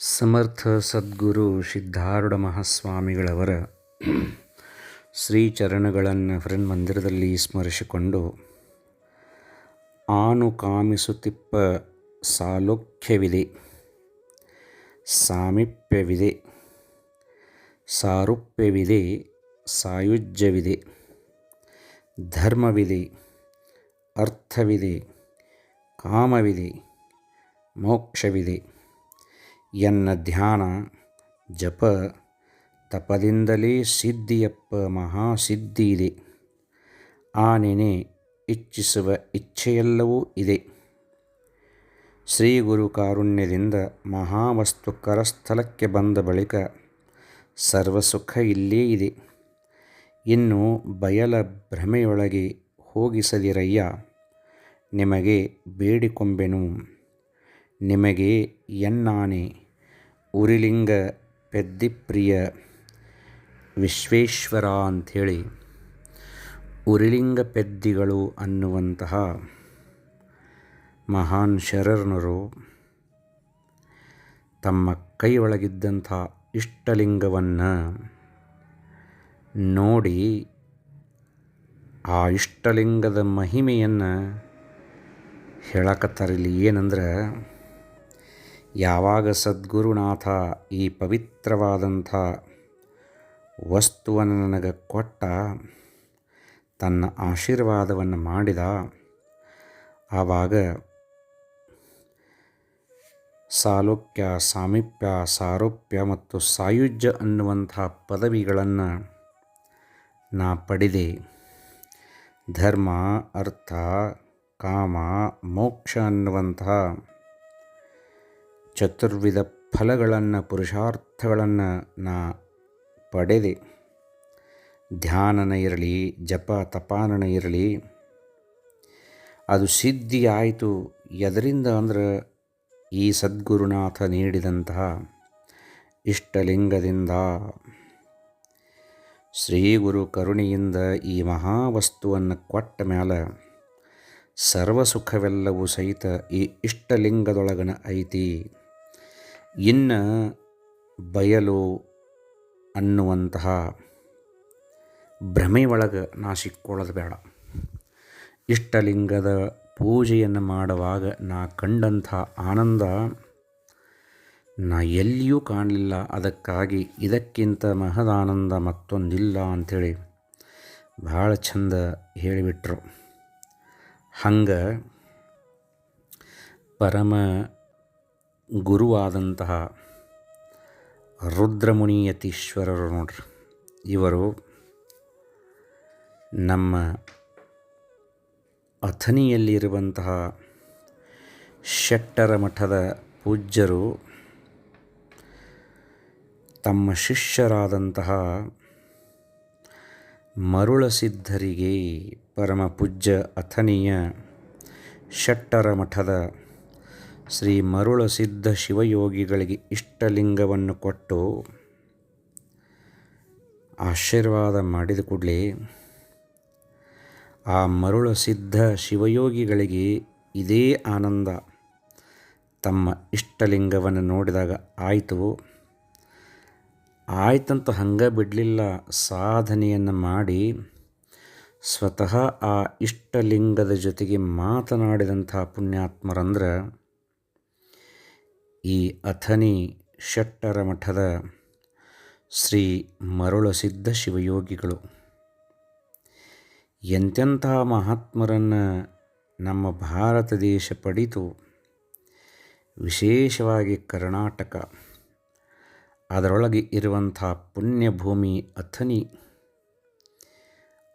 ಸಮರ್ಥ ಸದ್ಗುರು ಸಿದ್ಧಾರೂಢ ಮಹಾಸ್ವಾಮಿಗಳವರ ಶ್ರೀಚರಣಗಳನ್ನು ಮಂದಿರದಲ್ಲಿ ಸ್ಮರಿಸಿಕೊಂಡು ಆನು ಕಾಮಿಸುತ್ತಿಪ್ಪ ಸಾಲೋಖ್ಯವಿದೆ, ಸಾಮೀಪ್ಯವಿದೆ, ಸಾರೂಪ್ಯವಿದೆ, ಸಾಯುಜ್ಯವಿದೆ, ಧರ್ಮವಿದೆ, ಅರ್ಥವಿದೆ, ಕಾಮವಿದೆ, ಮೋಕ್ಷವಿದೆ. ಎನ್ನ ಧ್ಯಾನ ಜಪ ತಪದಿಂದಲೇ ಸಿದ್ಧಿಯಪ್ಪ ಮಹಾಸಿದ್ಧಿ ಇದೆ. ಆ ನೆನೆ ಇಚ್ಛಿಸುವ ಇಚ್ಛೆಯೆಲ್ಲವೂ ಇದೆ. ಶ್ರೀ ಗುರು ಕಾರುಣ್ಯದಿಂದ ಮಹಾವಸ್ತು ಕರಸ್ಥಲಕ್ಕೆ ಬಂದ ಬಳಿಕ ಸರ್ವಸುಖ ಇಲ್ಲೇ ಇದೆ. ಇನ್ನು ಬಯಲ ಭ್ರಮೆಯೊಳಗೆ ಹೋಗಿಸದಿರಯ್ಯ, ನಿಮಗೆ ಬೇಡಿಕೊಂಬೆನು. ನಿಮಗೆ ಎನ್ನಾನೆ ಉರಿಲಿಂಗ ಪೆದ್ದಿಪ್ರಿಯ ವಿಶ್ವೇಶ್ವರ ಅಂಥೇಳಿ ಉರಿಲಿಂಗ ಪೆದ್ದಿಗಳು ಅನ್ನುವಂತಹ ಮಹಾನ್ ಶರಣರು ತಮ್ಮ ಕೈ ಒಳಗಿದ್ದಂಥ ಇಷ್ಟಲಿಂಗವನ್ನು ನೋಡಿ ಆ ಇಷ್ಟಲಿಂಗದ ಮಹಿಮೆಯನ್ನು ಹೇಳಕತ್ತಾರಿಲ್ಲಿ ಏನಂದ್ರೆ ಯಾವಾಗ ಸದ್ಗುರುನಾಥ ಈ ಪವಿತ್ರವಾದಂಥ ವಸ್ತುವನ್ನು ನನಗೆ ಕೊಟ್ಟ, ತನ್ನ ಆಶೀರ್ವಾದವನ್ನು ಮಾಡಿದ, ಆವಾಗ ಸಾಲುಕ್ಯ, ಸಾಮೀಪ್ಯ, ಸಾರೂಪ್ಯ ಮತ್ತು ಸಾಯುಜ್ಯ ಅನ್ನುವಂಥ ಪದವಿಗಳನ್ನು ನಾ ಪಡೆದೆ. ಧರ್ಮ, ಅರ್ಥ, ಕಾಮ, ಮೋಕ್ಷ ಅನ್ನುವಂತಹ ಚತುರ್ವಿಧ ಫಲಗಳನ್ನು, ಪುರುಷಾರ್ಥಗಳನ್ನು ನಾ ಪಡೆದೆ. ಧ್ಯಾನನ ಇರಲಿ, ಜಪ ತಪಾನನ ಇರಲಿ, ಅದು ಸಿದ್ಧಿ ಆಯಿತು ಎದರಿಂದ ಅಂದ್ರೆ ಈ ಸದ್ಗುರುನಾಥ ನೀಡಿದಂತಹ ಇಷ್ಟಲಿಂಗದಿಂದ. ಶ್ರೀ ಗುರು ಕರುಣೆಯಿಂದ ಈ ಮಹಾವಸ್ತುವನ್ನು ಕೊಟ್ಟ ಮೇಲೆ ಸರ್ವಸುಖವೆಲ್ಲವೂ ಸಹಿತ ಈ ಇಷ್ಟಲಿಂಗದೊಳಗನ ಐತಿ. ಇನ್ನು ಬಯಲು ಅನ್ನುವಂತಹ ಭ್ರಮೆ ಒಳಗೆ ನಾ ಸಿಕ್ಕೊಳ್ಳೋದು ಬೇಡ. ಇಷ್ಟಲಿಂಗದ ಪೂಜೆಯನ್ನು ಮಾಡುವಾಗ ನಾ ಕಂಡಂಥ ಆನಂದ ನಾ ಎಲ್ಲಿಯೂ ಕಾಣಲಿಲ್ಲ. ಅದಕ್ಕಾಗಿ ಇದಕ್ಕಿಂತ ಮಹದಾನಂದ ಮತ್ತೊಂದಿಲ್ಲ ಅಂಥೇಳಿ ಭಾಳ ಚಂದ ಹೇಳಿಬಿಟ್ರು. ಹಂಗೆ ಪರಮ ಗುರುವಾದಂತಹ ರುದ್ರಮುನಿಯತೀಶ್ವರರು ನೋಡ್ರಿ. ಇವರು ನಮ್ಮ ಅಥನಿಯಲ್ಲಿರುವಂತಹ ಶೆಟ್ಟರ ಮಠದ ಪೂಜ್ಯರು, ತಮ್ಮ ಶಿಷ್ಯರಾದಂತಹ ಮರುಳಸಿದ್ಧರಿಗೆ ಪರಮ ಪೂಜ್ಯ ಅಥನಿಯ ಶೆಟ್ಟರ ಮಠದ ಶ್ರೀ ಮರುಳ ಸಿದ್ಧ ಶಿವಯೋಗಿಗಳಿಗೆ ಇಷ್ಟಲಿಂಗವನ್ನು ಕೊಟ್ಟು ಆಶೀರ್ವಾದ ಮಾಡಿದ ಕೂಡಲೇ ಆ ಮರುಳ ಸಿದ್ಧ ಶಿವಯೋಗಿಗಳಿಗೆ ಇದೇ ಆನಂದ. ತಮ್ಮ ಇಷ್ಟಲಿಂಗವನ್ನು ನೋಡಿದಾಗ ಆಯಿತು. ಆಯ್ತಂತ ಹಂಗೆ ಬಿಡಲಿಲ್ಲ. ಸಾಧನೆಯನ್ನು ಮಾಡಿ ಸ್ವತಃ ಆ ಇಷ್ಟಲಿಂಗದ ಜೊತೆಗೆ ಮಾತನಾಡಿದಂಥ ಪುಣ್ಯಾತ್ಮರಂದ್ರೆ ಈ ಅಥನಿ ಶೆಟ್ಟರ ಮಠದ ಶ್ರೀ ಮರುಳಸಿದ್ಧ ಶಿವಯೋಗಿಗಳು. ಎಂತೆಂತಹ ಮಹಾತ್ಮರನ್ನು ನಮ್ಮ ಭಾರತ ದೇಶ ಪಡಿತು. ವಿಶೇಷವಾಗಿ ಕರ್ನಾಟಕ. ಅದರೊಳಗೆ ಇರುವಂಥ ಪುಣ್ಯಭೂಮಿ ಅಥನಿ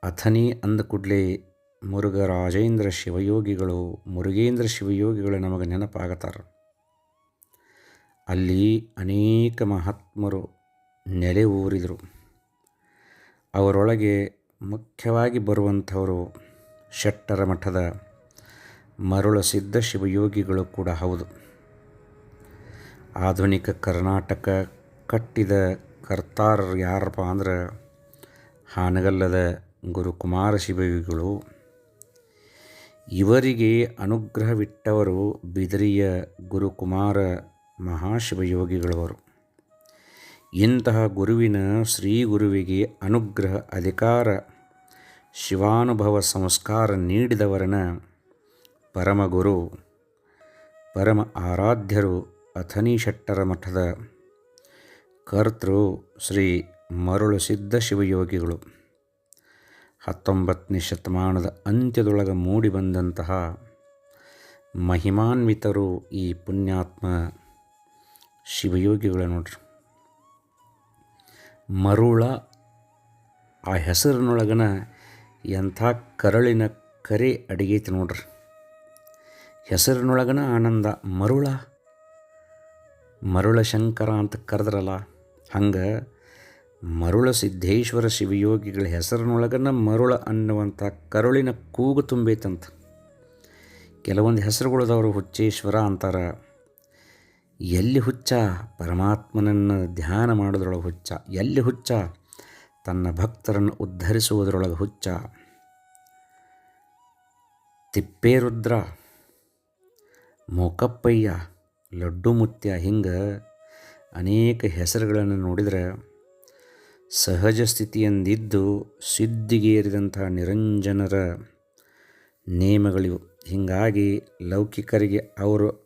ಅಥನಿ ಅಂದ ಕೂಡಲೇ ಮುರುಘರಾಜೇಂದ್ರ ಶಿವಯೋಗಿಗಳು ಮುರುಗೇಂದ್ರ ಶಿವಯೋಗಿಗಳು ನಮಗೆ ನೆನಪಾಗತ್ತಾರೆ. ಅಲ್ಲಿ ಅನೇಕ ಮಹಾತ್ಮರು ನೆಲೆ ಊರಿದರು. ಅವರೊಳಗೆ ಮುಖ್ಯವಾಗಿ ಬರುವಂಥವರು ಶೆಟ್ಟರ ಮಠದ ಮರುಳ ಸಿದ್ಧ ಶಿವಯೋಗಿಗಳು ಕೂಡ ಹೌದು. ಆಧುನಿಕ ಕರ್ನಾಟಕ ಕಟ್ಟಿದ ಕರ್ತಾರರು ಯಾರಪ್ಪ ಅಂದ್ರೆ ಹಾನಗಲ್ಲದ ಗುರುಕುಮಾರ ಶಿವಯೋಗಿಗಳು. ಇವರಿಗೆ ಅನುಗ್ರಹವಿಟ್ಟವರು ಬಿದರಿಯ ಗುರುಕುಮಾರ ಮಹಾಶಿವಯೋಗಿಗಳವರು. ಇಂತಹ ಗುರುವಿನ ಶ್ರೀ ಗುರುವಿಗೆ ಅನುಗ್ರಹ, ಅಧಿಕಾರ, ಶಿವಾನುಭವ ಸಂಸ್ಕಾರ ನೀಡಿದವರನ ಪರಮಗುರು, ಪರಮ ಆರಾಧ್ಯರು ಅಥನಿ ಶೆಟ್ಟರ ಮಠದ ಕರ್ತೃ ಶ್ರೀ ಮರುಳು ಸಿದ್ಧ ಶಿವಯೋಗಿಗಳು. ಹತ್ತೊಂಬತ್ತನೇ ಶತಮಾನದ ಅಂತ್ಯದೊಳಗೆ ಮೂಡಿಬಂದಂತಹ ಮಹಿಮಾನ್ವಿತರು ಈ ಪುಣ್ಯಾತ್ಮ ಶಿವಯೋಗಿಗಳು ನೋಡ್ರಿ. ಮರುಳ ಆ ಹೆಸರಿನೊಳಗನ ಎಂಥ ಕರಳಿನ ಕರೆ ಅಡಿಗೈತಿ ನೋಡ್ರಿ. ಹೆಸರಿನೊಳಗನ ಆನಂದ ಮರುಳ. ಮರುಳ ಶಂಕರ ಅಂತ ಕರೆದ್ರಲ್ಲ, ಹಂಗೆ ಮರುಳ ಸಿದ್ಧೇಶ್ವರ ಶಿವಯೋಗಿಗಳ ಹೆಸರಿನೊಳಗನ ಮರುಳ ಅನ್ನುವಂಥ ಕರುಳಿನ ಕೂಗು ತುಂಬೈತಂತ. ಕೆಲವೊಂದು ಹೆಸರುಗಳದವರು ಹುಚ್ಚೇಶ್ವರ ಅಂತಾರೆ. ಎಲ್ಲಿ ಹುಚ್ಚ ಪರಮಾತ್ಮನನ್ನು ಧ್ಯಾನ ಮಾಡೋದ್ರೊಳಗೆ ಹುಚ್ಚ? ಎಲ್ಲಿ ಹುಚ್ಚ ತನ್ನ ಭಕ್ತರನ್ನು ಉದ್ಧರಿಸುವುದರೊಳಗೆ ಹುಚ್ಚ? ತಿಪ್ಪೇರುದ್ರ, ಮೋಕಪ್ಪಯ್ಯ ಲಡ್ಡು ಮುತ್ಯ ಹಿಂಗೆ ಅನೇಕ ಹೆಸರುಗಳನ್ನು ನೋಡಿದರೆ ಸಹಜ ಸ್ಥಿತಿಯಂದಿದ್ದು ಸಿದ್ಧಿಗೇರಿದಂಥ ನಿರಂಜನರ ನೇಮಗಳಿವು. ಹೀಗಾಗಿ ಲೌಕಿಕರಿಗೆ ಅವರು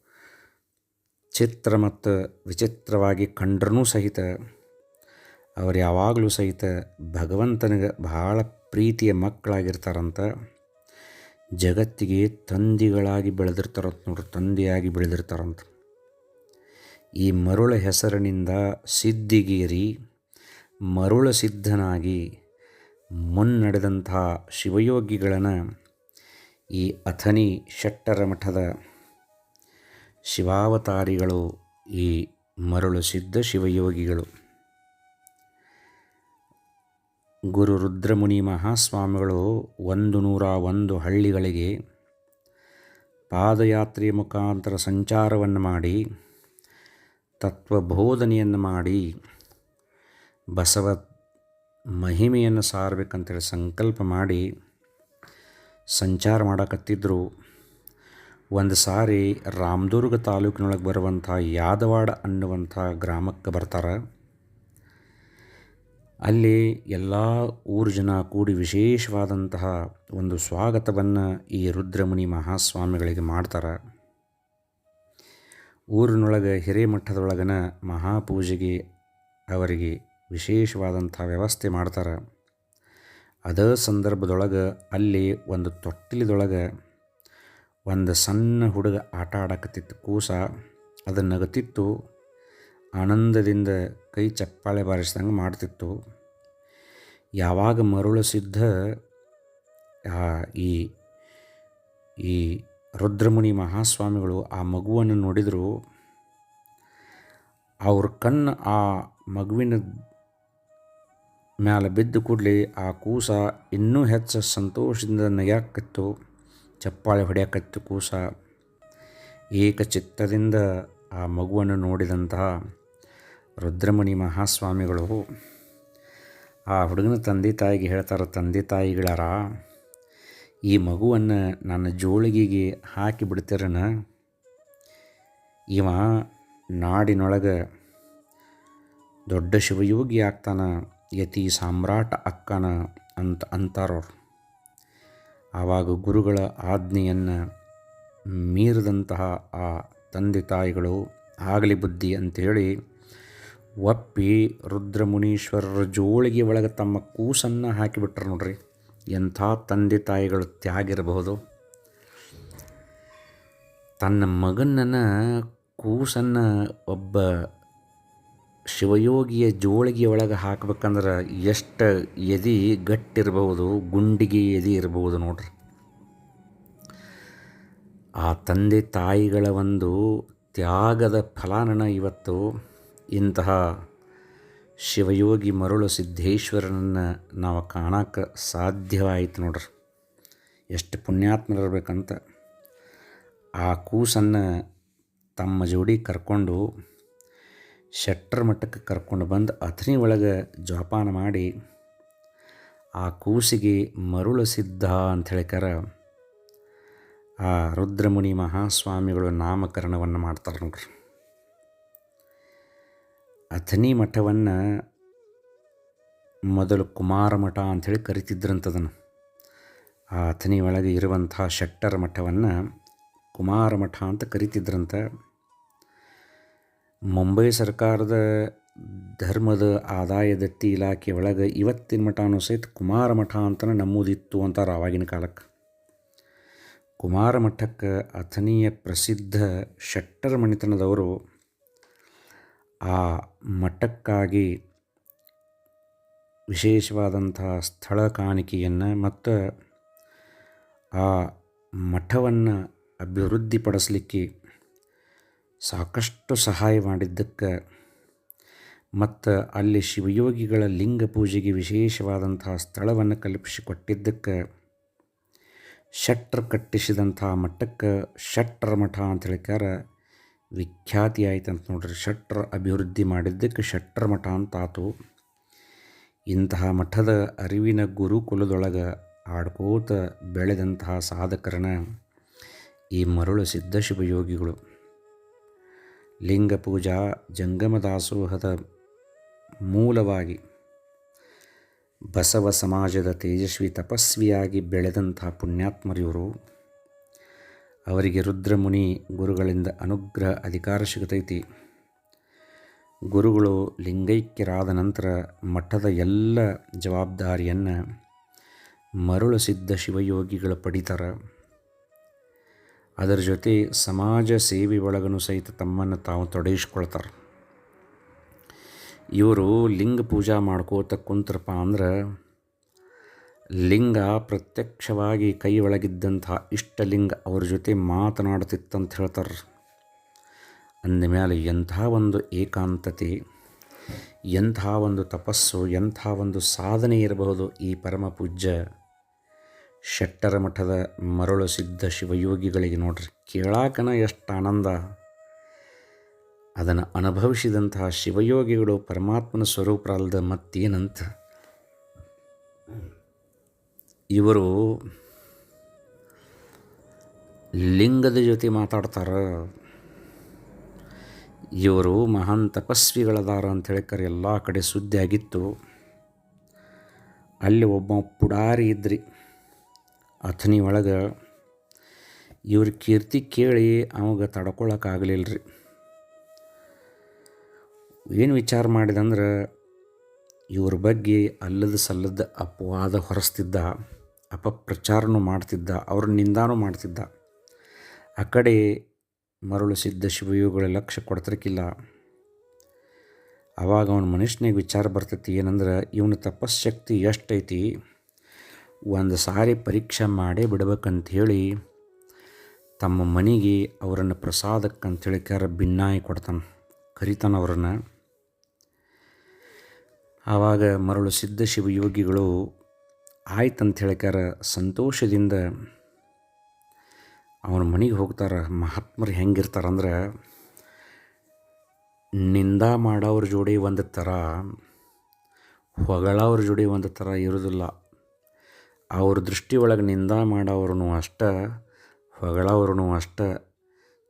ಚಿತ್ರ ಮತ್ತು ವಿಚಿತ್ರವಾಗಿ ಕಂಡ್ರೂ ಸಹಿತ, ಅವರು ಯಾವಾಗಲೂ ಸಹಿತ ಭಗವಂತನಿಗೆ ಬಹಳ ಪ್ರೀತಿಯ ಮಕ್ಕಳಾಗಿರ್ತಾರಂತ, ಜಗತ್ತಿಗೆ ತಂದಿಗಳಾಗಿ ಬೆಳೆದಿರ್ತಾರಂತ ನೋಡ್ರಿ, ತಂದೆಯಾಗಿ ಬೆಳೆದಿರ್ತಾರಂತ. ಈ ಮರುಳ ಹೆಸರಿನಿಂದ ಸಿದ್ಧಿಗೇರಿ, ಮರುಳ ಸಿದ್ಧನಾಗಿ ಮುನ್ನಡೆದಂತಹ ಶಿವಯೋಗಿಗಳನ್ನು ಈ ಅಥನಿ ಶೆಟ್ಟರ ಮಠದ ಶಿವಾವತಾರಿಗಳು ಈ ಮರುಳು ಸಿದ್ಧ ಶಿವಯೋಗಿಗಳು. ಗುರು ರುದ್ರಮುನಿ ಮಹಾಸ್ವಾಮಿಗಳು ಒಂದು ನೂರ ಒಂದು ಹಳ್ಳಿಗಳಿಗೆ ಪಾದಯಾತ್ರೆಯ ಮುಖಾಂತರ ಸಂಚಾರವನ್ನು ಮಾಡಿ, ತತ್ವಬೋಧನೆಯನ್ನು ಮಾಡಿ, ಬಸವ ಮಹಿಮೆಯನ್ನು ಸಾರಬೇಕಂತೇಳಿ ಸಂಕಲ್ಪ ಮಾಡಿ ಸಂಚಾರ ಮಾಡಕತ್ತಿದ್ರು. ಒಂದು ಸಾರಿ ರಾಮದುರ್ಗ ತಾಲೂಕಿನೊಳಗೆ ಬರುವಂಥ ಯಾದವಾಡ ಅನ್ನುವಂಥ ಗ್ರಾಮಕ್ಕೆ ಬರ್ತಾರೆ. ಅಲ್ಲಿ ಎಲ್ಲ ಊರು ಜನ ಕೂಡಿ ವಿಶೇಷವಾದಂತಹ ಒಂದು ಸ್ವಾಗತವನ್ನು ಈ ರುದ್ರಮುನಿ ಮಹಾಸ್ವಾಮಿಗಳಿಗೆ ಮಾಡ್ತಾರೆ. ಊರಿನೊಳಗೆ ಹಿರೇಮಠದೊಳಗನ ಮಹಾಪೂಜೆಗೆ ಅವರಿಗೆ ವಿಶೇಷವಾದಂಥ ವ್ಯವಸ್ಥೆ ಮಾಡ್ತಾರೆ. ಅದೇ ಸಂದರ್ಭದೊಳಗೆ ಅಲ್ಲಿ ಒಂದು ತೊಟ್ಟಿಲದೊಳಗೆ ಒಂದು ಸಣ್ಣ ಹುಡುಗ ಆಟ ಆಡಕತ್ತಿತ್ತು. ಕೂಸ ಅದು ನಗತಿತ್ತು. ಆನಂದದಿಂದ ಕೈ ಚಪ್ಪಾಳೆ ಬಾರಿಸ್ದಂಗೆ ಮಾಡ್ತಿತ್ತು. ಯಾವಾಗ ಮರುಳು ಸಿದ್ಧ ಈ ಈ ರುದ್ರಮುನಿ ಮಹಾಸ್ವಾಮಿಗಳು ಆ ಮಗುವನ್ನು ನೋಡಿದರು. ಅವ್ರ ಕಣ್ಣು ಆ ಮಗುವಿನ ಮ್ಯಾಲೆ ಬಿದ್ದು ಕೂಡಲೇ ಆ ಕೂಸ ಇನ್ನೂ ಹೆಚ್ಚು ಸಂತೋಷದಿಂದ ನಗ್ಯಾಕತ್ತು ಚಪ್ಪಾಳೆ ಹೊಡೆಯಕತ್ತು ಕೂಸ. ಏಕಚಿತ್ತದಿಂದ ಆ ಮಗುವನ್ನು ನೋಡಿದಂತಹ ರುದ್ರಮುನಿ ಮಹಾಸ್ವಾಮಿಗಳು, ಆ ಹುಡುಗನ ತಂದೆ ತಾಯಿಗೆ ಹೇಳ್ತಾರೆ, ತಂದೆ ತಾಯಿಗಳಾರ, ಈ ಮಗುವನ್ನು ನನ್ನ ಜೋಳಿಗೆಗೆ ಹಾಕಿ ಬಿಡ್ತಿರನ? ಇವ ನಾಡಿನೊಳಗೆ ದೊಡ್ಡ ಶಿವಯೋಗಿ ಆಗ್ತಾನ ಯತಿ ಸಾಮ್ರಾಟ ಅಕ್ಕನ ಅಂತ ಅಂತಾರವ್ರು. ಆವಾಗ ಗುರುಗಳ ಆಜ್ಞೆಯನ್ನು ಮೀರಿದಂತಹ ಆ ತಂದೆ ತಾಯಿಗಳು ಆಗಲಿ ಬುದ್ಧಿ ಅಂಥೇಳಿ ಒಪ್ಪಿ ರುದ್ರಮುನೀಶ್ವರರ ಜೋಳಿಗೆ ಒಳಗೆ ತಮ್ಮ ಕೂಸನ್ನು ಹಾಕಿಬಿಟ್ರು ನೋಡ್ರಿ. ಎಂಥ ತಂದೆ ತಾಯಿಗಳು ತ್ಯಾಗಿರಬಹುದು. ತನ್ನ ಮಗನನ್ನು ಕೂಸನ್ನು ಒಬ್ಬ ಶಿವಯೋಗಿಯ ಜೋಳಿಗೆ ಒಳಗೆ ಹಾಕ್ಬೇಕಂದ್ರೆ ಎಷ್ಟು ಎದೆ ಗಟ್ಟಿರ್ಬೋದು ಗುಂಡಿಗೆ ಎದೆ ಇರ್ಬೋದು ನೋಡ್ರಿ. ಆ ತಂದೆ ತಾಯಿಗಳ ಒಂದು ತ್ಯಾಗದ ಫಲಾನನ ಇವತ್ತು ಇಂತಹ ಶಿವಯೋಗಿ ಮರುಳು ಸಿದ್ಧೇಶ್ವರನನ್ನು ನಾವು ಕಾಣಕ್ಕೆ ಸಾಧ್ಯವಾಯಿತು ನೋಡ್ರಿ. ಎಷ್ಟು ಪುಣ್ಯಾತ್ಮರಿರ್ಬೇಕಂತ ಆ ಕೂಸನ್ನು ತಮ್ಮ ಜೋಡಿ ಕರ್ಕೊಂಡು ಶೆಟ್ಟರ ಮಠಕ್ಕೆ ಕರ್ಕೊಂಡು ಬಂದು ಅಥಣಿ ಒಳಗೆ ಜೋಪಾನ ಮಾಡಿ ಆ ಕೂಸಿಗೆ ಮರುಳು ಸಿದ್ಧ ಅಂತ ಹೇಳಿಕರ ಆ ರುದ್ರಮುನಿ ಮಹಾಸ್ವಾಮಿಗಳು ನಾಮಕರಣವನ್ನು ಮಾಡ್ತಾರೆ ನೋಡ್ರಿ. ಅಥನಿ ಮಠವನ್ನು ಮೊದಲು ಕುಮಾರ ಮಠ ಅಂಥೇಳಿ ಕರಿತಿದ್ರಂಥದನ್ನು ಆ ಅಥನಿ ಒಳಗೆ ಇರುವಂಥ ಶೆಟ್ಟರ ಮಠವನ್ನು ಕುಮಾರ ಮಠ ಅಂತ ಕರಿತಿದ್ರಂತ. ಮುಂಬೈ ಸರ್ಕಾರದ ಧರ್ಮದ ಆದಾಯ ದತ್ತಿ ಇಲಾಖೆ ಒಳಗೆ ಇವತ್ತಿನ ಮಠನೂ ಸಹಿತ ಕುಮಾರ ಮಠ ಅಂತಲೇ ನಮೂದಿತ್ತು ಅಂತಾರೆ ಆವಾಗಿನ ಕಾಲಕ್ಕೆ. ಕುಮಾರ ಮಠಕ್ಕೆ ಅಥನೀಯ ಪ್ರಸಿದ್ಧ ಶೆಟ್ಟರ ಮಣಿತನದವರು ಆ ಮಠಕ್ಕಾಗಿ ವಿಶೇಷವಾದಂಥ ಸ್ಥಳ ಕಾಣಿಕೆಯನ್ನು ಮತ್ತು ಆ ಮಠವನ್ನು ಅಭಿವೃದ್ಧಿಪಡಿಸಲಿಕ್ಕೆ ಸಾಕಷ್ಟು ಸಹಾಯ ಮಾಡಿದ್ದಕ್ಕೆ ಮತ್ತು ಅಲ್ಲಿ ಶಿವಯೋಗಿಗಳ ಲಿಂಗ ಪೂಜೆಗೆ ವಿಶೇಷವಾದಂತಹ ಸ್ಥಳವನ್ನು ಕಲ್ಪಿಸಿಕೊಟ್ಟಿದ್ದಕ್ಕೆ, ಶಟ್ರ್ ಕಟ್ಟಿಸಿದಂಥ ಮಠಕ್ಕೆ ಶಟ್ರ ಮಠ ಅಂತ ಹೇಳಿಕಾರ ವಿಖ್ಯಾತಿ ಆಯ್ತು ಅಂತ ನೋಡ್ರಿ. ಶೆಟ್ರ್ ಅಭಿವೃದ್ಧಿ ಮಾಡಿದ್ದಕ್ಕೆ ಶಟ್ರ ಮಠ ಅಂತಾತು ಇಂತಹ ಮಠದ ಅರಿವಿನ ಗುರುಕುಲದೊಳಗೆ ಆಡ್ಕೋತ ಬೆಳೆದಂತಹ ಸಾಧಕರನ್ನ ಈ ಮರುಳು ಸಿದ್ಧಶಿವಯೋಗಿಗಳು ಲಿಂಗ ಪೂಜಾ ಜಂಗಮ ದಾಸೋಹದ ಮೂಲವಾಗಿ ಬಸವ ಸಮಾಜದ ತೇಜಸ್ವಿ ತಪಸ್ವಿಯಾಗಿ ಬೆಳೆದಂತಹ ಪುಣ್ಯಾತ್ಮರಿವರು. ಅವರಿಗೆ ರುದ್ರಮುನಿ ಗುರುಗಳಿಂದ ಅನುಗ್ರಹ ಅಧಿಕಾರ ಸಿಗತೈತಿ. ಗುರುಗಳು ಲಿಂಗೈಕ್ಯರಾದ ನಂತರ ಮಠದ ಎಲ್ಲ ಜವಾಬ್ದಾರಿಯನ್ನು ಮರುಳಸಿದ್ಧ ಶಿವಯೋಗಿಗಳು ಪಡಿತಾರೆ. ಅದರ ಜೊತೆ ಸಮಾಜ ಸೇವೆ ಒಳಗನು ಸಹಿತ ತಮ್ಮನ್ನು ತಾವು ತೊಡಗಿಸ್ಕೊಳ್ತಾರೆ. ಇವರು ಲಿಂಗ ಪೂಜಾ ಮಾಡ್ಕೋತ ಕುಂತ್ರಪ್ಪ ಅಂದ್ರೆ ಲಿಂಗ ಪ್ರತ್ಯಕ್ಷವಾಗಿ ಕೈ ಒಳಗಿದ್ದಂತಹ ಇಷ್ಟಲಿಂಗ ಅವ್ರ ಜೊತೆ ಮಾತನಾಡ್ತಿತ್ತಂತ ಹೇಳ್ತಾರೆ. ಅಂದಮೇಲೆ ಎಂಥ ಒಂದು ಏಕಾಂತತೆ, ಎಂಥ ಒಂದು ತಪಸ್ಸು, ಎಂಥ ಒಂದು ಸಾಧನೆ ಇರಬಹುದು ಈ ಪರಮ ಪೂಜ್ಯ. ಶೆಟ್ಟರ ಮಠದ ಮರಳು ಸಿದ್ಧ ಶಿವಯೋಗಿಗಳಿಗೆ ನೋಡ್ರಿ, ಕೇಳಾಕನ ಎಷ್ಟು ಆನಂದ. ಅದನ್ನು ಅನುಭವಿಸಿದಂತಹ ಶಿವಯೋಗಿಗಳು ಪರಮಾತ್ಮನ ಸ್ವರೂಪರಲ್ಲದ ಮತ್ತೇನಂತ. ಇವರು ಲಿಂಗದ ಜೊತೆ ಮಾತಾಡ್ತಾರ. ಇವರು ಮಹಾನ್ ತಪಸ್ವಿಗಳದಾರ ಅಂಥೇಳಿ ಕರೆ ಎಲ್ಲ ಕಡೆ ಸುದ್ದಿ ಆಗಿತ್ತು ಅಲ್ಲಿ ಒಬ್ಬ ಪುಡಾರಿ ಇದ್ರಿ. ಅಥಣಿ ಒಳಗೆ ಇವ್ರ ಕೀರ್ತಿ ಕೇಳಿ ಅವಾಗ ತಡ್ಕೊಳಕ್ಕಾಗಲಿಲ್ಲ ರೀ ಏನು ವಿಚಾರ ಮಾಡಿದಂದ್ರೆ ಇವ್ರ ಬಗ್ಗೆ ಅಲ್ಲದ ಸಲ್ಲದ ಅಪವಾದ ಹೊರಿಸ್ತಿದ್ದ, ಅಪಪ್ರಚಾರನೂ ಮಾಡ್ತಿದ್ದ, ಅವ್ರ ನಿಂದಾನೂ ಮಾಡ್ತಿದ್ದ. ಆ ಕಡೆ ಮರಳು ಸಿದ್ಧ ಶಿವಯುಗಳ ಲಕ್ಷ ಕೊಡ್ತಿರ್ಕಿಲ್ಲ. ಆವಾಗ ಅವನ ಮನುಷ್ಯನಿಗೆ ವಿಚಾರ ಬರ್ತೈತಿ ಏನಂದ್ರೆ, ಇವನ ತಪಸ್ಶಕ್ತಿ ಎಷ್ಟೈತಿ? ಒಂದು ಸಾರಿ ಪರೀಕ್ಷೆ ಮಾಡೇ ಬಿಡ್ಬೇಕಂಥೇಳಿ ತಮ್ಮ ಮನೆಗೆ ಅವರನ್ನು ಪ್ರಸಾದಕ್ಕಂಥೇಳಿ ಕ್ಯಾರ ಭಿನ್ನಾಯಿ ಕೊಡ್ತಾನೆ, ಕರಿತಾನ ಅವರನ್ನು. ಆವಾಗ ಮರಳು ಸಿದ್ಧ ಶಿವಯೋಗಿಗಳು ಆಯ್ತಂತ ಹೇಳಿಕಾರ ಸಂತೋಷದಿಂದ ಅವನ ಮನೆಗೆ ಹೋಗ್ತಾರೆ. ಮಹಾತ್ಮರು ಹೆಂಗಿರ್ತಾರಂದ್ರೆ, ನಿಂದ ಮಾಡೋವ್ರ ಜೋಡಿ ಒಂದು ಥರ ಹೊಗಳವ್ರ ಜೋಡಿ ಒಂದು ಥರ ಇರೋದಿಲ್ಲ. ಅವ್ರ ದೃಷ್ಟಿ ಒಳಗೆ ನಿಂದ ಮಾಡೋವ್ರೂ ಅಷ್ಟ ಹೊಗಳವ್ರೂ ಅಷ್ಟ.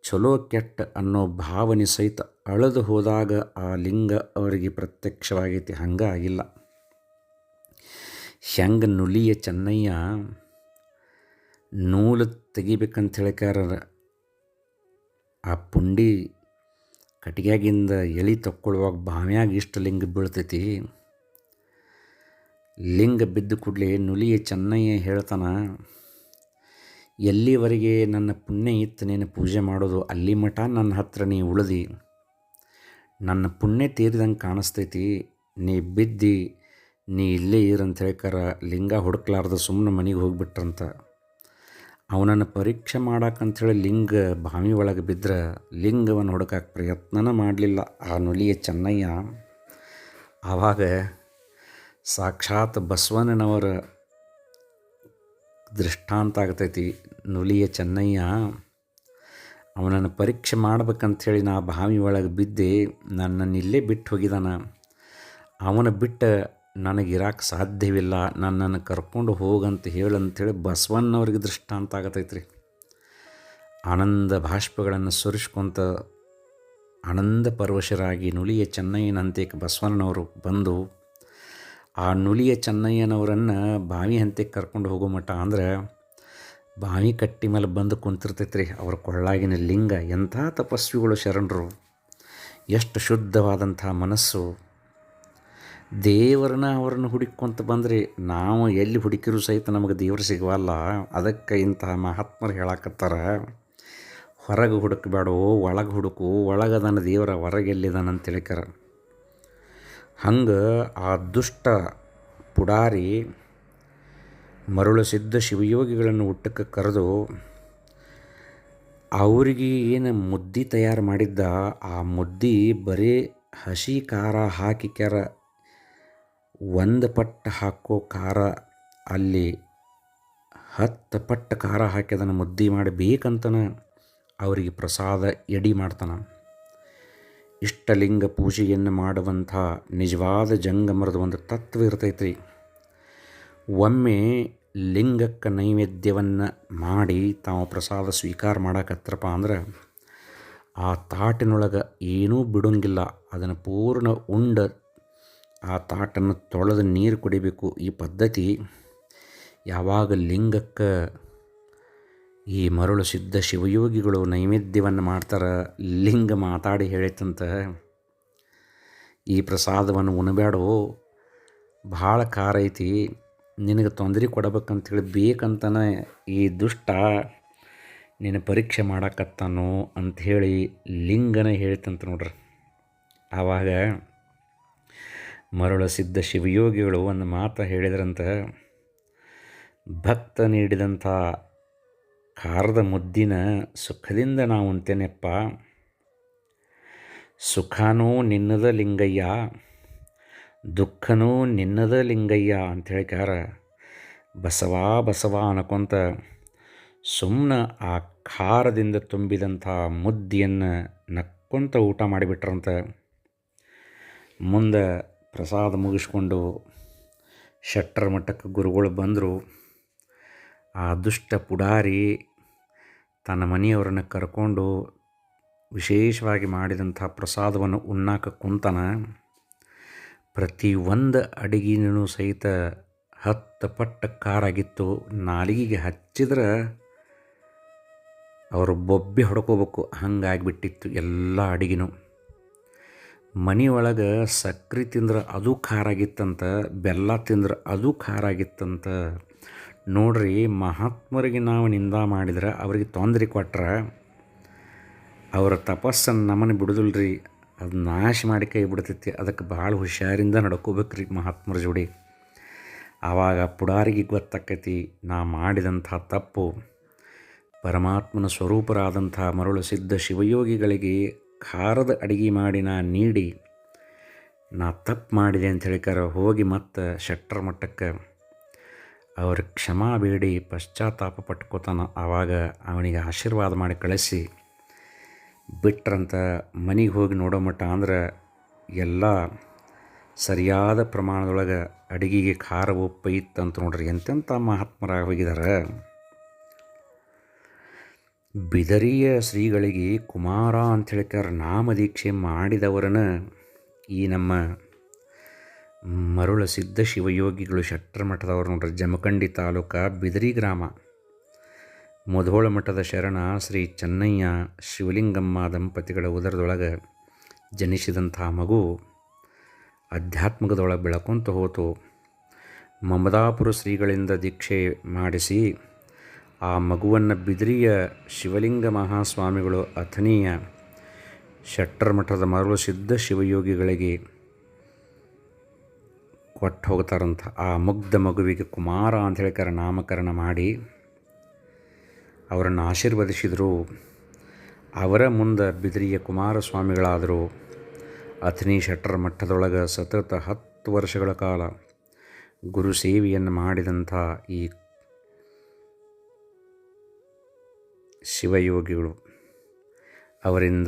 ಚಲೋ ಕೆಟ್ಟ ಅನ್ನೋ ಭಾವನೆ ಸಹಿತ ಅಳೆದು ಹೋದಾಗ ಆ ಲಿಂಗ ಅವರಿಗೆ ಪ್ರತ್ಯಕ್ಷವಾಗೈತಿ, ಹಂಗೆ ಆಗಿಲ್ಲ. ಹೆಂಗೆ ನುಲಿಯ ಚೆನ್ನಯ್ಯ ನೂಲು ತೆಗಿಬೇಕಂತ ಹೇಳಿಕಾರ ಆ ಪುಂಡಿ ಕಟ್ಟಿಗೆಗಿಂದ ಎಳಿ ತಕ್ಕೊಳ್ಳುವಾಗ ಬಾವ್ಯಾಗ ಇಷ್ಟು ಲಿಂಗ ಬೀಳ್ತೈತಿ. ಲಿಂಗ ಬಿದ್ದ ಕೂಡಲೇ ನುಲಿಯ ಚೆನ್ನಯ್ಯ ಹೇಳ್ತಾನೆ, ಎಲ್ಲಿವರೆಗೆ ನನ್ನ ಪುಣ್ಯ ಇತ್ತು ನೀನು ಪೂಜೆ ಮಾಡೋದು, ಅಲ್ಲಿ ಮಠ ನನ್ನ ಹತ್ರ ನೀ ಉಳಿದಿ. ನನ್ನ ಪುಣ್ಯ ತೀರಿದಂಗೆ ಕಾಣಿಸ್ತೈತಿ, ನೀ ಬಿದ್ದಿ, ನೀ ಇಲ್ಲೇ ಇರಂತ ಹೇಳ್ಕಾರ, ಲಿಂಗ ಹುಡುಕ್ಲಾರ್ದು ಸುಮ್ಮನೆ ಮನೆಗೆ ಹೋಗ್ಬಿಟ್ರಂತ. ಅವನನ್ನು ಪರೀಕ್ಷೆ ಮಾಡಕ್ಕಂಥೇಳಿ ಲಿಂಗ ಬಾವಿ ಒಳಗೆ ಬಿದ್ದರೆ ಲಿಂಗವನ್ನು ಹುಡುಕಕ್ಕೆ ಪ್ರಯತ್ನನ ಮಾಡಲಿಲ್ಲ. ಆ ನುಲಿಯ ಚೆನ್ನಯ್ಯ. ಆವಾಗ ಸಾಕ್ಷಾತ್ ಬಸವಣ್ಣನವರ ದೃಷ್ಟಾಂತ ಆಗ್ತೈತಿ. ನುಲಿಯ ಚೆನ್ನಯ್ಯ, ಅವನನ್ನು ಪರೀಕ್ಷೆ ಮಾಡ್ಬೇಕಂಥೇಳಿ ನಾ ಬಾವಿ ಒಳಗೆ ಬಿದ್ದೆ, ನನ್ನನ್ನು ಇಲ್ಲೇ ಬಿಟ್ಟು ಹೋಗಿದಾನ. ಅವನ ಬಿಟ್ಟು ನನಗಿರಾಕೆ ಸಾಧ್ಯವಿಲ್ಲ, ನನ್ನನ್ನು ಕರ್ಕೊಂಡು ಹೋಗಂತ ಹೇಳಂಥೇಳಿ ಬಸವಣ್ಣವ್ರಿಗೆ ದೃಷ್ಟಾಂತ ಆಗತೈತ್ರಿ. ಆನಂದ ಭಾಷ್ಪಗಳನ್ನು ಸುರಿಸ್ಕೊಂತ ಆನಂದ ಪರವಶರಾಗಿ ನುಲಿಯ ಚೆನ್ನಯ್ಯನಂತೆ ಬಸವಣ್ಣನವರು ಬಂದು ಆ ನುಲಿಯ ಚೆನ್ನಯ್ಯನವರನ್ನು ಬಾವಿ ಹಂತಕ್ಕೆ ಕರ್ಕೊಂಡು ಹೋಗೋ ಮಟ್ಟ ಅಂದ್ರೆ ಬಾವಿ ಕಟ್ಟಿ ಮೇಲೆ ಬಂದು ಕುಂತಿರ್ತೈತೆ ರೀ ಅವ್ರ ಕೊಳ್ಳಾಗಿನ ಲಿಂಗ ಎಂಥ ತಪಸ್ವಿಗಳು ಶರಣರು. ಎಷ್ಟು ಶುದ್ಧವಾದಂಥ ಮನಸ್ಸು. ದೇವರನ್ನ ಅವ್ರನ್ನ ಹುಡುಕೊಂತ ಬಂದ್ರಿ ನಾವು ಎಲ್ಲಿ ಹುಡುಕಿರೂ ಸಹಿತ ನಮಗೆ ದೇವರು ಸಿಗವಲ್ಲ. ಅದಕ್ಕೆ ಇಂತಹ ಮಹಾತ್ಮರು ಹೇಳಕತ್ತಾರ. ಹೊರಗೆ ಹುಡುಕಬೇಡೋ, ಒಳಗೆ ಹುಡುಕು, ಒಳಗದನ ದೇವರ ಹೊರಗೆಲ್ಲಿದಾನ ಅಂತ ತಿಳಿಕರ ಹಂಗೆ ಆ ದುಷ್ಟ ಪುಡಾರಿ ಮರುಳು ಸಿದ್ಧ ಶಿವಯೋಗಿಗಳನ್ನು ಊಟಕ್ಕೆ ಕರೆದು ಅವರಿಗೆ ಏನು ಮುದ್ದಿ ತಯಾರು ಮಾಡಿದ್ದ, ಆ ಮುದ್ದಿ ಬರೀ ಹಸಿ ಖಾರ ಹಾಕಿ ಒಂದು ಪಟ್ಟು ಹಾಕೋ ಖಾರ, ಅಲ್ಲಿ ಹತ್ತು ಪಟ್ಟು ಖಾರ ಹಾಕಿ ಅದನ್ನು ಮುದ್ದಿ ಮಾಡಬೇಕಂತನ ಅವರಿಗೆ ಪ್ರಸಾದ ಎಡಿ ಮಾಡ್ತಾನೆ. ಇಷ್ಟಲಿಂಗ ಪೂಜೆಯನ್ನು ಮಾಡುವಂಥ ನಿಜವಾದ ಜಂಗಮರದ ಒಂದು ತತ್ವ ಇರ್ತೈತ್ರಿ. ಒಮ್ಮೆ ಲಿಂಗಕ್ಕೆ ನೈವೇದ್ಯವನ್ನು ಮಾಡಿ ತಾವು ಪ್ರಸಾದ ಸ್ವೀಕಾರ ಮಾಡಕತ್ರಪ್ಪ ಅಂದ್ರೆ ಆ ತಾಟಿನೊಳಗೆ ಏನೂ ಬಿಡೋಂಗಿಲ್ಲ. ಅದನ್ನು ಪೂರ್ಣ ಉಂಡ ಆ ತಾಟನ್ನು ತೊಳೆದು ನೀರು ಕುಡಿಬೇಕು ಈ ಪದ್ಧತಿ. ಯಾವಾಗ ಲಿಂಗಕ್ಕೆ ಈ ಮರುಳು ಸಿದ್ಧ ಶಿವಯೋಗಿಗಳು ನೈವೇದ್ಯವನ್ನು ಮಾಡ್ತಾರೆ, ಲಿಂಗ ಮಾತಾಡಿ ಹೇಳಿತಂತ ಈ ಪ್ರಸಾದವನ್ನು ಉಣಬೇಡೋ ಭಾಳ ಖಾರ ಐತಿ, ನಿನಗೆ ತೊಂದರೆ ಕೊಡಬೇಕಂತೇಳಿ ಬೇಕಂತನೇ ಈ ದುಷ್ಟ ನಿನ್ನ ಪರೀಕ್ಷೆ ಮಾಡಕತ್ತಾನು ಅಂಥೇಳಿ ಲಿಂಗನ ಹೇಳ್ತಂತ ನೋಡ್ರಿ. ಆವಾಗ ಮರಳ ಸಿದ್ಧ ಶಿವಯೋಗಿಗಳು ಒಂದು ಮಾತು ಹೇಳಿದ್ರಂತ, ಭಕ್ತ ನೀಡಿದಂಥ ಖಾರದ ಮುದ್ದಿನ ಸುಖದಿಂದ ನಾವು ಅಂತೇನೆಪ್ಪ ಸುಖನೂ ನಿನ್ನದ ಲಿಂಗಯ್ಯ, ದುಃಖನೂ ನಿನ್ನದ ಲಿಂಗಯ್ಯ ಅಂತ ಹೇಳ್ಕಾರ ಬಸವ ಬಸವ ಅನ್ಕೊಂತ ಸುಮ್ಮನೆ ಆ ಖಾರದಿಂದ ತುಂಬಿದಂಥ ಮುದ್ದಿಯನ್ನು ನಕ್ಕೊಂತ ಊಟ ಮಾಡಿಬಿಟ್ರಂತ. ಮುಂದೆ ಪ್ರಸಾದ ಮುಗಿಸ್ಕೊಂಡು ಶೆಟ್ಟರ ಮಠಕ್ಕೆ ಗುರುಗಳು ಬಂದರು. ಆ ದುಷ್ಟ ಪುಡಾರಿ ತನ್ನ ಮನೆಯವರನ್ನು ಕರ್ಕೊಂಡು ವಿಶೇಷವಾಗಿ ಮಾಡಿದಂಥ ಪ್ರಸಾದವನ್ನು ಉಣ್ಣಾಕ ಕುಂತನ ಪ್ರತಿ ಒಂದು ಅಡಿಗೆನೂ ಸಹಿತ ಹತ್ತು ಪಟ್ಟ ಖಾರಾಗಿತ್ತು. ನಾಲಿಗೆಗೆ ಹಚ್ಚಿದ್ರೆ ಅವರು ಬೊಬ್ಬೆ ಹೊಡ್ಕೋಬೇಕು. ಹಂಗಾಗಿಬಿಟ್ಟಿತ್ತು ಎಲ್ಲ ಅಡಿಗೆನೂ. ಮನೆಯೊಳಗೆ ಸಕ್ಕರೆ ತಿಂದ್ರೆ ಅದು ಖಾರಾಗಿತ್ತಂತ, ಬೆಲ್ಲ ತಿಂದ್ರೆ ಅದು ಖಾರ ಆಗಿತ್ತಂತ ನೋಡ್ರಿ, ಮಹಾತ್ಮರಿಗೆ ನಾವು ನಿಂದ ಮಾಡಿದ್ರೆ ಅವರಿಗೆ ತೊಂದರೆ ಕೊಟ್ರೆ ಅವರ ತಪಸ್ಸನ್ನು ನಮ್ಮನ್ನು ಬಿಡುದಿಲ್ಲ ರೀ ಅದು ನಾಶ ಮಾಡಿ ಕೈ ಬಿಡ್ತೈತಿ. ಅದಕ್ಕೆ ಭಾಳ ಹುಷಾರಿಂದ ನಡ್ಕೋಬೇಕು ರೀ ಮಹಾತ್ಮರ ಜೋಡಿ. ಆವಾಗ ಪುಡಾರಿಗೆ ಗೊತ್ತಾಕೈತಿ ನಾ ಮಾಡಿದಂಥ ತಪ್ಪು, ಪರಮಾತ್ಮನ ಸ್ವರೂಪರಾದಂಥ ಮರಳು ಸಿದ್ಧ ಶಿವಯೋಗಿಗಳಿಗೆ ಖಾರದ ಅಡಿಗೆ ಮಾಡಿ ನಾ ನೀಡಿ, ನಾ ತಪ್ಪು ಮಾಡಿದೆ ಅಂತ ಹೇಳಿಕಾರ ಹೋಗಿ ಮತ್ತೆ ಶೆಟ್ಟರ ಮಟ್ಟಕ್ಕೆ ಅವ್ರ ಕ್ಷಮಾ ಬೇಡಿ, ಪಶ್ಚಾತ್ತಾಪ ಪಟ್ಕೋತಾನ. ಆವಾಗ ಅವನಿಗೆ ಆಶೀರ್ವಾದ ಮಾಡಿ ಕಳಿಸಿ. ಬಿಟ್ರಂತ ಮನೆಗೆ ಹೋಗಿ ನೋಡೋ ಮಟ್ಟ ಅಂದ್ರೆ ಎಲ್ಲ ಸರಿಯಾದ ಪ್ರಮಾಣದೊಳಗೆ ಅಡುಗೆಗೆ ಖಾರ, ಉಪ್ಪು ಇತ್ತಂತ ನೋಡ್ರಿ. ಎಂತೆಂಥ ಮಹಾತ್ಮರಾಗಿ ಹೋಗಿದ್ದಾರೆ ಬಿದರಿಯ ಶ್ರೀಗಳಿಗೆ ಕುಮಾರ ಅಂತ ಹೇಳ್ಕಾರ ನಾಮದೀಕ್ಷೆ ಮಾಡಿದವರನ್ನು ಈ ನಮ್ಮ ಮರುಳ ಸಿದ್ಧ ಶಿವಯೋಗಿಗಳು ಶಟ್ರ ಮಠದವರು ನೋಡ್ರಿ. ಜಮಖಂಡಿ ತಾಲೂಕ ಬಿದರಿ ಗ್ರಾಮ. ಮಧೋಳ ಮಠದ ಶರಣ ಶ್ರೀ ಚೆನ್ನಯ್ಯ ಶಿವಲಿಂಗಮ್ಮ ದಂಪತಿಗಳ ಉದರದೊಳಗೆ ಜನಿಸಿದಂಥ ಮಗು ಅಧ್ಯಾತ್ಮಕದೊಳಗೆ ಬೆಳಕೊಂತ ಹೋತು. ಮಮದಾಪುರ ಶ್ರೀಗಳಿಂದ ದೀಕ್ಷೆ ಮಾಡಿಸಿ ಆ ಮಗುವನ್ನು ಬಿದಿರಿಯ ಶಿವಲಿಂಗ ಮಹಾಸ್ವಾಮಿಗಳು ಅಥನೀಯ ಶಟ್ರ ಮಠದ ಮರಳು ಸಿದ್ಧ ಶಿವಯೋಗಿಗಳಿಗೆ ಕೊಟ್ಟು ಹೋಗ್ತಾರಂತ ಆ ಮುಗ್ಧ ಮಗುವಿಗೆ ಕುಮಾರ ಅಂತ ಹೇಳ್ಕಾರ ನಾಮಕರಣ ಮಾಡಿ. ಅವರನ್ನು ಆಶೀರ್ವದಿಸಿದರು. ಅವರ ಮುಂದೆ ಬಿದಿರಿಯ ಕುಮಾರಸ್ವಾಮಿಗಳಾದರು. ಅಥನಿ ಶೆಟ್ಟರ್ ಮಠದೊಳಗೆ ಸತತ ಹತ್ತು ವರ್ಷಗಳ ಕಾಲ ಗುರು ಸೇವೆಯನ್ನು ಮಾಡಿದಂಥ ಈ ಶಿವಯೋಗಿಗಳು. ಅವರಿಂದ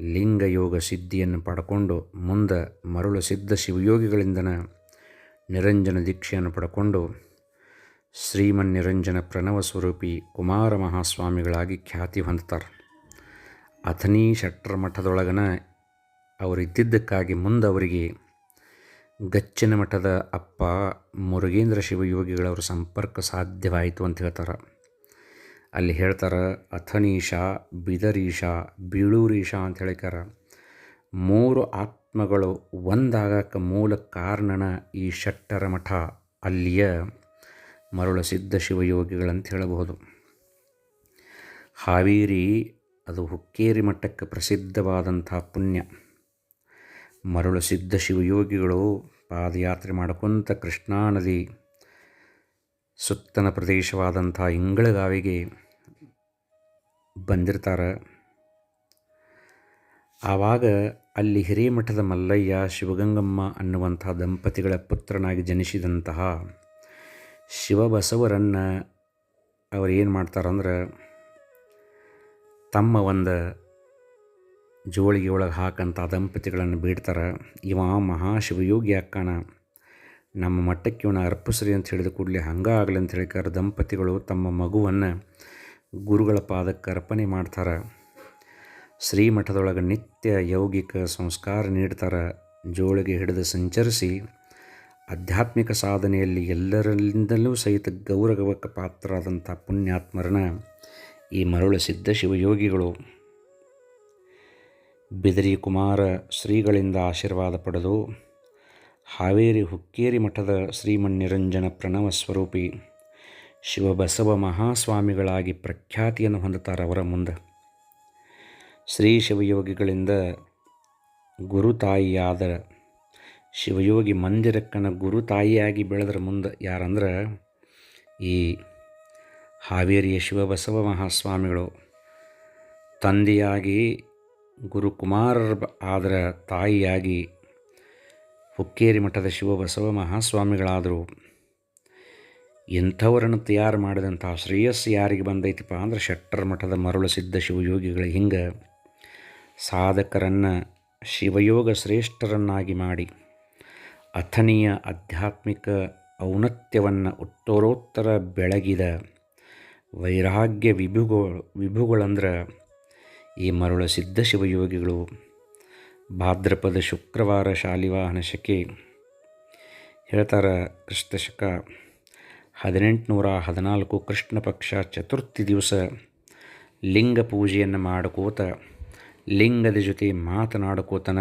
ಲಿಂಗಯೋಗ ಸಿದ್ಧಿಯನ್ನು ಪಡ್ಕೊಂಡು ಮುಂದೆ ಮರುಳು ಸಿದ್ಧ ಶಿವಯೋಗಿಗಳಿಂದನ ನಿರಂಜನ ದೀಕ್ಷೆಯನ್ನು ಪಡ್ಕೊಂಡು ಶ್ರೀಮನ್ನಿರಂಜನ ಪ್ರಣವ ಸ್ವರೂಪಿ ಕುಮಾರ ಮಹಾಸ್ವಾಮಿಗಳಾಗಿ ಖ್ಯಾತಿ ಹೊಂದ್ತಾರೆ ಅಥನಿ ಶಟ್ಟರ ಮಠದೊಳಗನ ಇದ್ದಿದ್ದಕ್ಕಾಗಿ ಮುಂದೆ ಅವರಿಗೆ ಗಚ್ಚಿನ ಮಠದ ಅಪ್ಪ ಮುರುಗೇಂದ್ರ ಶಿವಯೋಗಿಗಳವ್ರ ಸಂಪರ್ಕ ಸಾಧ್ಯವಾಯಿತು ಅಂತ ಹೇಳ್ತಾರೆ. ಅಲ್ಲಿ ಹೇಳ್ತಾರೆ ಅಥನೀಶ ಬಿದರೀಶ ಬೀಳೂರೀಶ ಅಂತ ಹೇಳಿಕಾರ ಮೂರು ಆತ್ಮಗಳು ಒಂದಾಗಕ್ಕೆ ಮೂಲ ಕಾರಣನ ಈ ಶೆಟ್ಟರ ಮಠ ಅಲ್ಲಿಯ ಮರುಳ ಸಿದ್ಧ ಶಿವಯೋಗಿಗಳಂತ ಹೇಳಬಹುದು. ಹಾವೇರಿ ಅದು ಹುಕ್ಕೇರಿ ಮಠಕ್ಕೆ ಪ್ರಸಿದ್ಧವಾದಂಥ ಪುಣ್ಯ. ಮರುಳ ಸಿದ್ಧ ಶಿವಯೋಗಿಗಳು ಪಾದಯಾತ್ರೆ ಮಾಡ್ಕೊಂತ ಕೃಷ್ಣಾ ನದಿ ಸುತ್ತನ ಪ್ರದೇಶವಾದಂಥ ಇಂಗಳಗಾವಿಗೆ ಬಂದಿರ್ತಾರೆ. ಆವಾಗ ಅಲ್ಲಿ ಹಿರೇಮಠದ ಮಲ್ಲಯ್ಯ ಶಿವಗಂಗಮ್ಮ ಅನ್ನುವಂಥ ದಂಪತಿಗಳ ಪುತ್ರನಾಗಿ ಜನಿಸಿದಂತಹ ಶಿವಬಸವರನ್ನು ಅವರು ಏನು ಮಾಡ್ತಾರಂದ್ರೆ ತಮ್ಮ ಒಂದು ಜೋಳಿಗೆ ಒಳಗೆ ಹಾಕಂಥ ದಂಪತಿಗಳನ್ನು ಬೀಡ್ತಾರೆ. ಇವ ಮಹಾಶಿವಯೋಗಿ ಅಕ್ಕನ, ನಮ್ಮ ಮಟ್ಟಕ್ಕೆ ಇವನ ಅರ್ಪಿಸ್ರಿ ಅಂತ ಹೇಳಿದ ಕೂಡಲೇ ಹಂಗಾಗಲಿ ಅಂತ ಹೇಳಿಕಾರ ದಂಪತಿಗಳು ತಮ್ಮ ಮಗುವನ್ನು ಗುರುಗಳ ಪಾದಕ್ಕೆ ಅರ್ಪಣೆ ಮಾಡ್ತಾರೆ. ಶ್ರೀಮಠದೊಳಗೆ ನಿತ್ಯ ಯೌಗಿಕ ಸಂಸ್ಕಾರ ನೀಡ್ತಾರೆ ಜೋಳಿಗೆ ಹಿಡಿದು ಸಂಚರಿಸಿ ಆಧ್ಯಾತ್ಮಿಕ ಸಾಧನೆಯಲ್ಲಿ ಎಲ್ಲರಿಂದಲೂ ಸಹಿತ ಗೌರವಕ್ಕೆ ಪಾತ್ರರಾದಂಥ ಪುಣ್ಯಾತ್ಮರನ್ನ ಈ ಮರುಳ ಸಿದ್ಧ ಶಿವಯೋಗಿಗಳು. ಬಿದರಿ ಕುಮಾರ ಶ್ರೀಗಳಿಂದ ಆಶೀರ್ವಾದ ಪಡೆದು ಹಾವೇರಿ ಹುಕ್ಕೇರಿ ಮಠದ ಶ್ರೀಮನ್ನಿರಂಜನ ಪ್ರಣವ ಸ್ವರೂಪಿ ಶಿವಬಸವ ಮಹಾಸ್ವಾಮಿಗಳಾಗಿ ಪ್ರಖ್ಯಾತಿಯನ್ನು ಹೊಂದುತ್ತಾರೆ ಅವರ ಮುಂದೆ. ಶ್ರೀ ಶಿವಯೋಗಿಗಳಿಂದ ಗುರುತಾಯಿಯಾದ ಶಿವಯೋಗಿ ಮಂದಿರಕ್ಕನ ಗುರುತಾಯಿಯಾಗಿ ಬೆಳೆದ್ರ ಮುಂದೆ ಯಾರಂದ್ರೆ ಈ ಹಾವೇರಿಯ ಶಿವಬಸವ ಮಹಾಸ್ವಾಮಿಗಳು ತಂದೆಯಾಗಿ ಗುರುಕುಮಾರ ಆದರ ತಾಯಿಯಾಗಿ ಹುಕ್ಕೇರಿ ಮಠದ ಶಿವಬಸವ ಮಹಾಸ್ವಾಮಿಗಳಾದರು. ಎಂಥವರನ್ನು ತಯಾರು ಮಾಡಿದಂಥ ಶ್ರೇಯಸ್ಸು ಯಾರಿಗೆ ಬಂದೈತಿಪ್ಪ ಅಂದ್ರೆ ಶೆಟ್ಟರ ಮಠದ ಮರುಳಸಿದ್ಧ ಶಿವಯೋಗಿಗಳು ಹಿಂಗೆ ಸಾಧಕರನ್ನು ಶಿವಯೋಗ ಶ್ರೇಷ್ಠರನ್ನಾಗಿ ಮಾಡಿ ಅಥನೀಯ ಆಧ್ಯಾತ್ಮಿಕ ಔನ್ನತ್ಯವನ್ನು ಉತ್ತರೋತ್ತರ ಬೆಳಗಿದ ವೈರಾಗ್ಯ ವಿಭುಗಳು ವಿಭುಗಳಂದ್ರೆ ಈ ಮರುಳ ಸಿದ್ಧ ಶಿವಯೋಗಿಗಳು ಭಾದ್ರಪದ ಶುಕ್ರವಾರ ಶಾಲಿವಾಹನ ಶಕೆ ಹೇಳ್ತಾರೆ ಕ್ರಿಸ್ತಶಕ ಹದಿನೆಂಟುನೂರ ಹದಿನಾಲ್ಕು ಕೃಷ್ಣ ಪಕ್ಷ ಚತುರ್ಥಿ ದಿವಸ ಲಿಂಗ ಪೂಜೆಯನ್ನು ಮಾಡ್ಕೋತ ಲಿಂಗದ ಜೊತೆ ಮಾತನಾಡ್ಕೋತನ.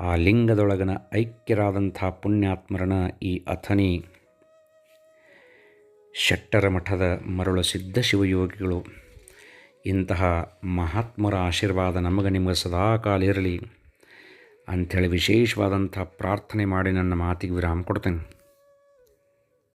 ಆ ಲಿಂಗದೊಳಗನ ಐಕ್ಯರಾದಂಥ ಪುಣ್ಯಾತ್ಮರನ ಈ ಅಥನಿ ಶೆಟ್ಟರ ಮಠದ ಮರುಳ ಸಿದ್ಧ ಶಿವಯೋಗಿಗಳು. ಇಂತಹ ಮಹಾತ್ಮರ ಆಶೀರ್ವಾದ ನಮಗೆ ನಿಮಗೆ ಸದಾಕಾಲ ಇರಲಿ. ಅಂಥೇಳಿ ವಿಶೇಷವಾದಂಥ ಪ್ರಾರ್ಥನೆ ಮಾಡಿ ನನ್ನ ಮಾತಿಗೆ ವಿರಾಮ ಕೊಡ್ತೇನೆ.